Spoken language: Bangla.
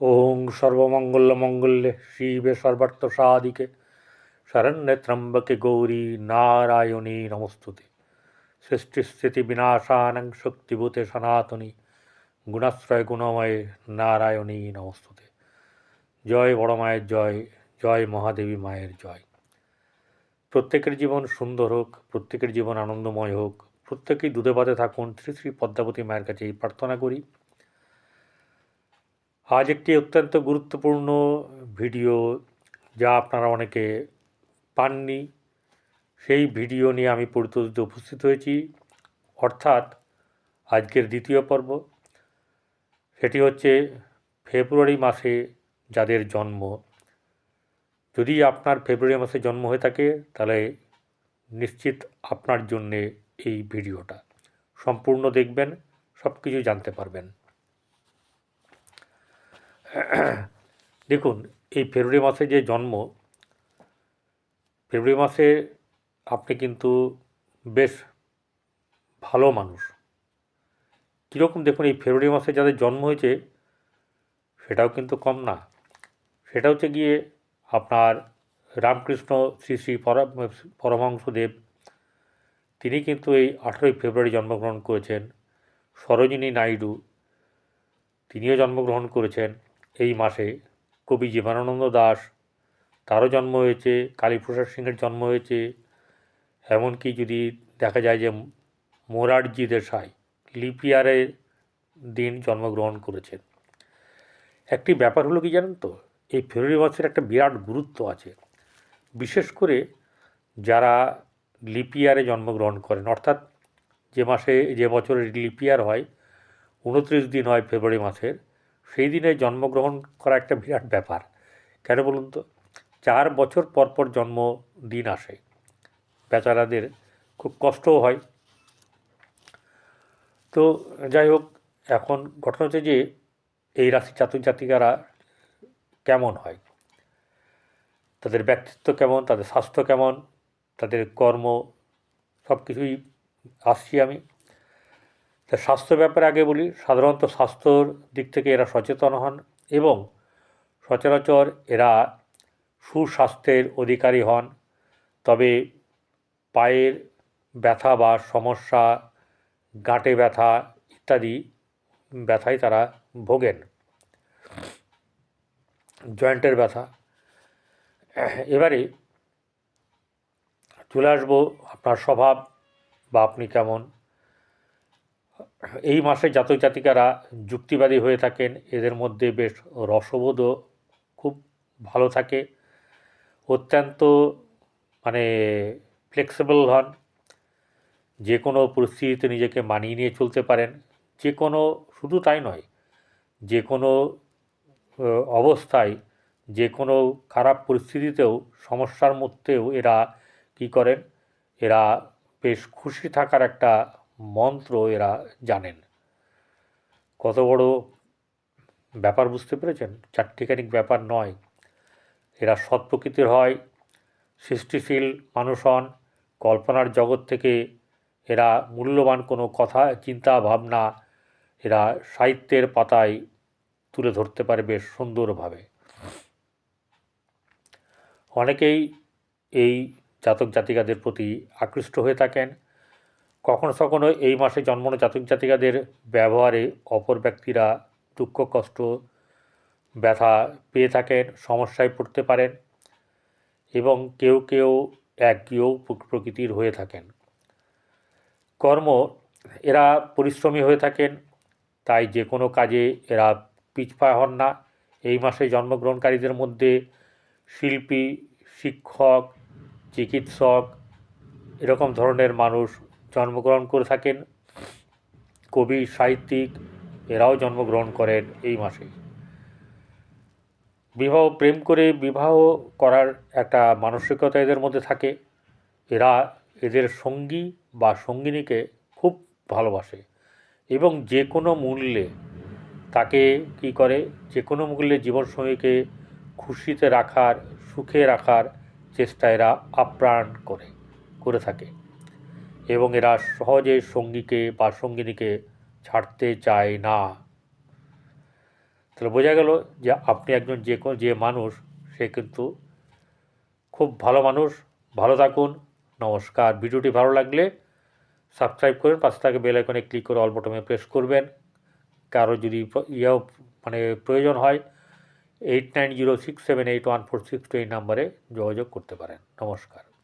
ওং সর্বমঙ্গলমঙ্গলে শিবে সর্বার্থ সাধিকে শরণ্যে ত্রম্বকে গৌরী নারায়ণী নমস্তুতে। সৃষ্টিস্থিতি বিনাশানং শক্তিভূতে সনাতনী গুণাশ্রয় গুণময়ে নারায়ণী নমস্তুতে। জয় বড় মায়ের জয় জয় মহাদেবী মায়ের জয়। প্রত্যেকের জীবন সুন্দর হোক, প্রত্যেকের জীবন আনন্দময় হোক, প্রত্যেকেই দুধে ভাতে থাকুন শ্রী শ্রী পদ্মাবতী মায়ের কাছে এই প্রার্থনা করি। আজ একটি অত্যন্ত গুরুত্বপূর্ণ ভিডিও যা আপনারা অনেকে পাননি। সেই ভিডিও নিয়ে আমি পরিতোষিত উপস্থিত হয়েছি। অর্থাৎ আজকের দ্বিতীয় পর্ব। সেটি হচ্ছে ফেব্রুয়ারি মাসে যাদের জন্ম। যদি আপনার ফেব্রুয়ারি মাসে জন্ম হয়ে থাকে, তাহলে নিশ্চিত আপনার জন্যে এই ভিডিওটা। সম্পূর্ণ দেখবেন সব কিছু জানতে পারবেন। দেখুন, এই ফেব্রুয়ারি মাসে যে জন্ম, ফেব্রুয়ারি মাসে আপনি কিন্তু বেশ ভালো মানুষ। কীরকম দেখুন, এই ফেব্রুয়ারি মাসে যাদের জন্ম হয়েছে, সেটাও কিন্তু কম না। সেটা হচ্ছে গিয়ে আপনার রামকৃষ্ণ শ্রী শ্রী পরমহংসদেব, তিনি কিন্তু এই আঠেরোই ফেব্রুয়ারি জন্মগ্রহণ করেছেন। সরোজিনী নাইডু, তিনিও জন্মগ্রহণ করেছেন। এই মাসে কবি জীবনানন্দ দাস, তারও জন্ম হয়েছে, কালীপ্রসাদ সিংহের জন্ম হয়েছে। এমনকি যদি দেখা যায় যে মোরারজি দেশাই লিপিয়ারের দিন জন্মগ্রহণ করেছেন। একটি ব্যাপার হলো কি জানেন তো, এই ফেব্রুয়ারি মাসের একটা বিরাট গুরুত্ব আছে। বিশেষ করে যারা লিপিয়ারে জন্মগ্রহণ করেন, অর্থাৎ যে মাসে, যে বছরের লিপিয়ার হয়, উনত্রিশ দিন হয় ফেব্রুয়ারি মাসের সেই দিনে জন্মগ্রহণ করা একটা বিরাট ব্যাপার। কেন বলুন তো? চার বছর পর পর জন্মদিন আসে। বেচারাদের খুব কষ্টও হয়। তো যাই হোক, এখন ঘটনা হচ্ছে যে, এই রাশি জাতিকারা কেমন হয়? তাদের ব্যক্তিত্ব কেমন? তাদের স্বাস্থ্য কেমন? তাদের কর্ম সব কিছুই আসছি আমি। তা স্বাস্থ্য ব্যাপারে আগে বলি। সাধারণত স্বাস্থ্যর দিক থেকে এরা সচেতন হন এবং সচরাচর এরা সুস্বাস্থ্যের অধিকারী হন। তবে পায়ের ব্যথা বা সমস্যা, গাঁটে ব্যথা ইত্যাদি ব্যথায় তারা ভোগেন। জয়েন্টের ব্যথা। এবারে চলে আসব আপনার স্বভাব বা আপনি কেমন? এই মাসে জাতক জাতিকারা যুক্তিবাদী হয়ে থাকেন। এদের মধ্যে বেশ রসবোধও খুব ভালো থাকে। অত্যন্ত মানে ফ্লেক্সিবল হন। যে কোনো পরিস্থিতিতে নিজেকে মানিয়ে নিয়ে চলতে পারেন। যে কোনো, শুধু তাই নয়, যে কোনো অবস্থায়, যে কোনো খারাপ পরিস্থিতিতেও, সমস্যার মধ্যেও এরা কী করেন? এরা বেশ খুশি থাকার একটা মন্ত্র এরা জানেন। কত বড় ব্যাপার বুঝতে পেরেছেন? চারটিখানিক ব্যাপার নয়। এরা সৎ প্রকৃতির হয়, সৃষ্টিশীল মানুষ হন, কল্পনার জগৎ থেকে এরা মূল্যবান কোনো কথা, চিন্তা, ভাবনা এরা সাহিত্যের পাতায় তুলে ধরতে পারে বেশ সুন্দরভাবে। অনেকেই এই জাতক জাতিকাদের প্রতি আকৃষ্ট হয়ে থাকেন। কখনো কখনো এই মাসে জন্মানো জাতক জাতিকাদের ব্যবহারে অপর ব্যক্তিরা দুঃখ, কষ্ট, ব্যথা পেয়ে থাকেন, সমস্যায় পড়তে পারেন এবং কেউ কেউ একগীয় প্রকৃতির হয়ে থাকেন। কর্ম, এরা পরিশ্রমী হয়ে থাকেন, তাই যে কোনো কাজে এরা পিছপা হন না। এই মাসে জন্মগ্রহণকারীদের মধ্যে শিল্পী, শিক্ষক, চিকিৎসক, এরকম ধরনের মানুষ জন্মগ্রহণ করে থাকেন। কবি, সাহিত্যিক, এরাও জন্মগ্রহণ করেন এই মাসে। বিবাহ, প্রেম করে বিবাহ করার একটা মানসিকতা এদের মধ্যে থাকে। এরা এদের সঙ্গী বা সঙ্গিনীকে খুব ভালোবাসে এবং যে কোনো মূল্যে তাকে কি করে? যে কোনো মূল্যে জীবনসঙ্গীকে খুশিতে রাখার, সুখে রাখার চেষ্টা এরা আপ্রাণ করে করে থাকে। এবং এরা সহজে সঙ্গীকে বা সঙ্গিনীকে ছাড়তে চায় না। তাহলে বোঝা গেল যে আপনি একজন যে যে মানুষ, সে কিন্তু খুব ভালো মানুষ। ভালো থাকুন। নমস্কার। ভিডিওটি ভালো লাগলে সাবস্ক্রাইব করবেন পাশে থাকে বেল আইকনে ক্লিক করে অল বটমে প্রেস করবেন। কারও যদি ইয়েও মানে প্রয়োজন হয়, eight nine zero six seven eight one four six two এই নাম্বারে যোগাযোগ করতে পারেন। নমস্কার।